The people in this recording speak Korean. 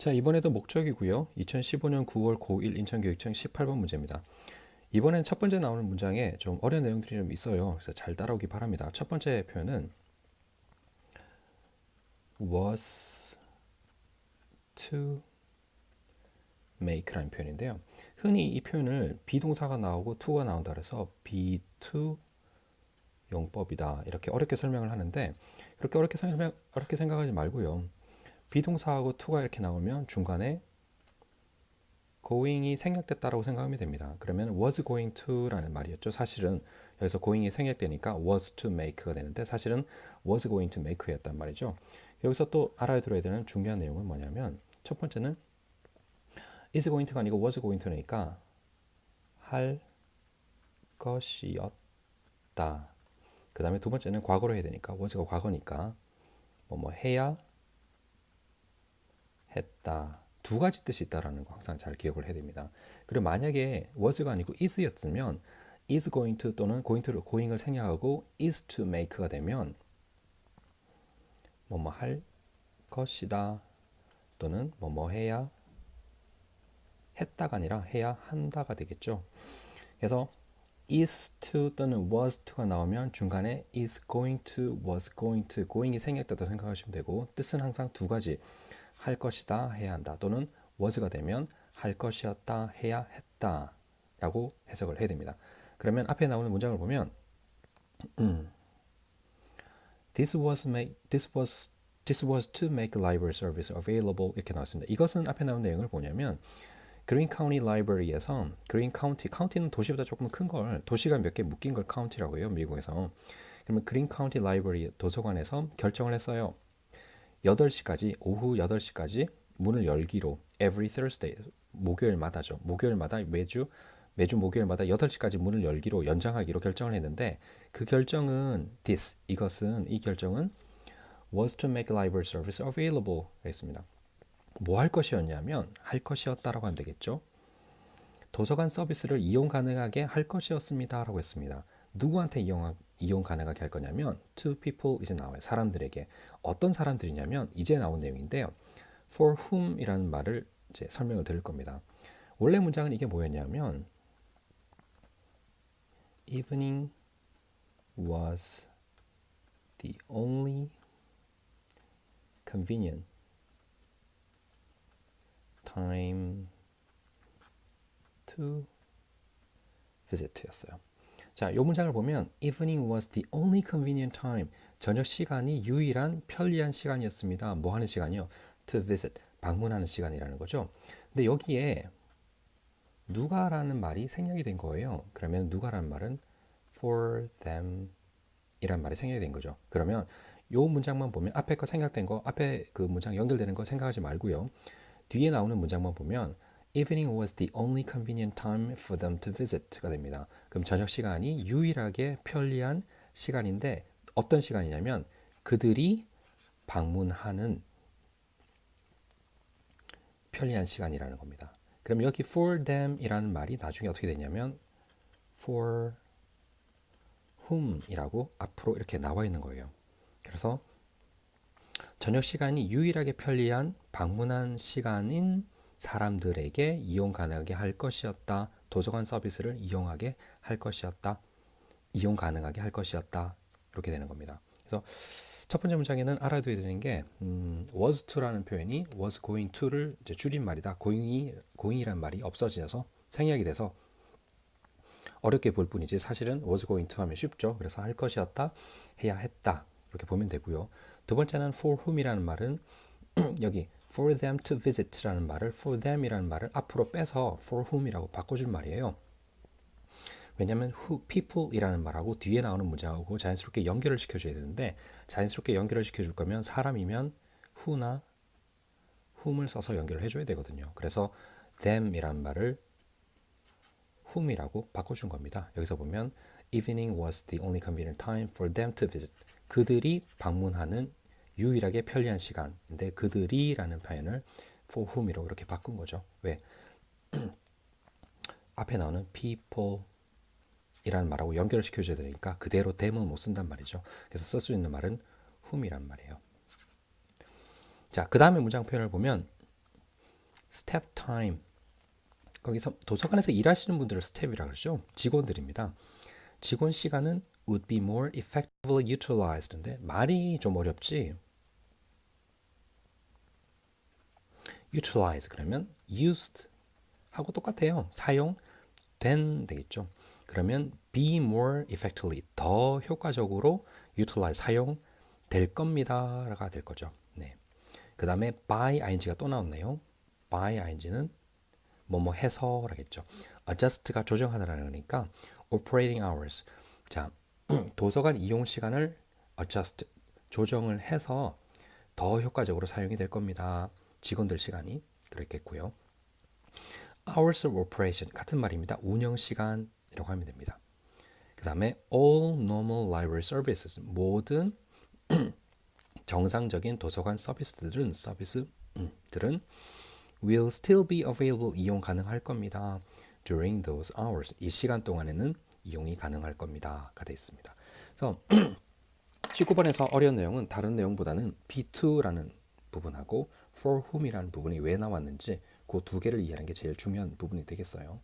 자, 이번에도 목적이고요. 2015년 9월 고1 인천교육청 18번 문제입니다. 이번엔 첫 번째 나오는 문장에 좀 어려운 내용들이 좀 있어요. 그래서 잘 따라오기 바랍니다. 첫 번째 표현은 was to make라는 표현인데요. 흔히 이 표현을 비동사가 나오고 to가 나온다 그래서 be to 용법이다. 이렇게 어렵게 설명을 하는데 그렇게 어렵게 설명 어렵게 생각하지 말고요. 비동사하고 to가 이렇게 나오면 중간에 going이 생략됐다라고 생각하면 됩니다. 그러면 was going to라는 말이었죠. 사실은 여기서 going이 생략되니까 was to make가 되는데 사실은 was going to make였단 말이죠. 여기서 또 알아들어야 되는 중요한 내용은 뭐냐면 첫 번째는 is going to가 아니고 was going to니까 할 것이었다. 그 다음에 두 번째는 과거로 해야 되니까 was가 과거니까 뭐 뭐 해야 했다. 두 가지 뜻이 있다라는 거 항상 잘 기억을 해야 됩니다. 그리고 만약에 was가 아니고 is였으면 is going to 또는 going to를 going을 생략하고 is to make가 되면 뭐뭐 할 것이다 또는 뭐뭐 해야 했다가 아니라 해야 한다가 되겠죠. 그래서 is to 또는 was to가 나오면 중간에 is going to, was going to, going이 생략됐다 생각하시면 되고 뜻은 항상 두 가지 할 것이다 해야 한다 또는 was가 되면 할 것이었다 해야 했다 라고 해석을 해야 됩니다. 그러면 앞에 나오는 문장을 보면 This was make this was this was to make library service available 이렇게 나왔습니다. 이것은 앞에 나온 내용을 보냐면 그린 카운티 라이브러리에서 그린 카운티 카운티는 도시보다 조금 큰 걸 도시가 몇 개 묶인 걸 카운티라고 해요 미국에서 그러면 그린 카운티 라이브러리 도서관에서 결정을 했어요 8시까지 오후 8시까지 문을 열기로 every Thursday 목요일마다죠 목요일마다 매주 매주 목요일마다 8시까지 문을 열기로 연장하기로 결정을 했는데 그 결정은 this 이것은 이 결정은 was to make library service available 했습니다. 뭐 할 것이었냐면 할 것이었다라고 하면 되겠죠. 도서관 서비스를 이용 가능하게 할 것이었습니다라고 했습니다. 누구한테 이용 이용 가능하게 할 거냐면 to people 이제 나와요. 사람들에게 어떤 사람들이냐면 이제 나온 내용인데요. for whom이라는 말을 이제 설명을 드릴 겁니다. 원래 문장은 이게 뭐였냐면 evening was the only convenient time to visit였어요. 자, 이 문장을 보면 evening was the only convenient time. 저녁 시간이 유일한 편리한 시간이었습니다. 뭐 하는 시간이요? to visit. 방문하는 시간이라는 거죠. 근데 여기에 누가라는 말이 생략이 된 거예요. 그러면 누가라는 말은 for them 이란 말이 생략이 된 거죠. 그러면 요 문장만 보면 앞에 거 생략된 거, 앞에 그 문장 연결되는 거 생각하지 말고요. 뒤에 나오는 문장만 보면 evening was the only convenient time for them to visit가 됩니다. 그럼 저녁 시간이 유일하게 편리한 시간인데 어떤 시간이냐면 그들이 방문하는 편리한 시간이라는 겁니다. 그럼 여기 for them이라는 말이 나중에 어떻게 되냐면 for whom이라고 앞으로 이렇게 나와 있는 거예요. 그래서 저녁 시간이 유일하게 편리한 방문한 시간인 사람들에게 이용 가능하게 할 것이었다. 도서관 서비스를 이용하게 할 것이었다. 이용 가능하게 할 것이었다. 이렇게 되는 겁니다. 그래서 첫 번째 문장에는 알아둬야 되는 게 음, was to라는 표현이 was going to를 줄인 말이다. going이 going이란 말이 없어져서 생략이 돼서 어렵게 볼 뿐이지 사실은 was going to 하면 쉽죠. 그래서 할 것이었다, 해야 했다 이렇게 보면 되고요. 두 번째는 for whom이라는 말은 여기 for them to visit라는 말을 for them이라는 말을 앞으로 빼서 for whom이라고 바꿔줄 말이에요. 왜냐하면 who, people이라는 말하고 뒤에 나오는 문장하고 자연스럽게 연결을 시켜줘야 되는데 자연스럽게 연결을 시켜줄 거면 사람이면 who나 whom을 써서 연결을 해줘야 되거든요. 그래서 them이라는 말을 whom이라고 바꿔준 겁니다. 여기서 보면 evening was the only convenient time for them to visit. 그들이 방문하는 유일하게 편리한 시간인데 그들이라는 표현을 for whom이라고 이렇게 바꾼 거죠. 왜? 앞에 나오는 people 이라는 말하고 연결을 시켜줘야 되니까 그대로 them은 못 쓴단 말이죠. 그래서 쓸 수 있는 말은 whom이란 말이에요. 자, 그 다음에 문장 표현을 보면 step time. 거기서 도서관에서 일하시는 분들을 스텝이라 그러죠. 직원들입니다. 직원 시간은 would be more effectively utilized인데 말이 좀 어렵지. Utilize 그러면 used 하고 똑같아요. 사용된 되겠죠. 그러면 be more effectively 더 효과적으로 utilize 사용될 겁니다가 될 거죠. 네. 그 다음에 by ing가 또 나왔네요. by ing는 뭐뭐 해서라겠죠. adjust가 조정하다라는 거니까 operating hours. 자, 도서관 이용 시간을 adjust 조정을 해서 더 효과적으로 사용이 될 겁니다. 직원들 시간이 그랬겠고요. hours of operation 같은 말입니다. 운영 시간이라고 하면 됩니다. 그 다음에 all normal library services 모든 정상적인 도서관 서비스들은 서비스들은 will still be available 이용 가능할 겁니다. during those hours 이 시간 동안에는 이용이 가능할 겁니다가 되어 있습니다. 그래서 19번에서 어려운 내용은 다른 내용보다는 B2라는 부분하고 for whom이라는 부분이 왜 나왔는지 그 두 개를 이해하는 게 제일 중요한 부분이 되겠어요.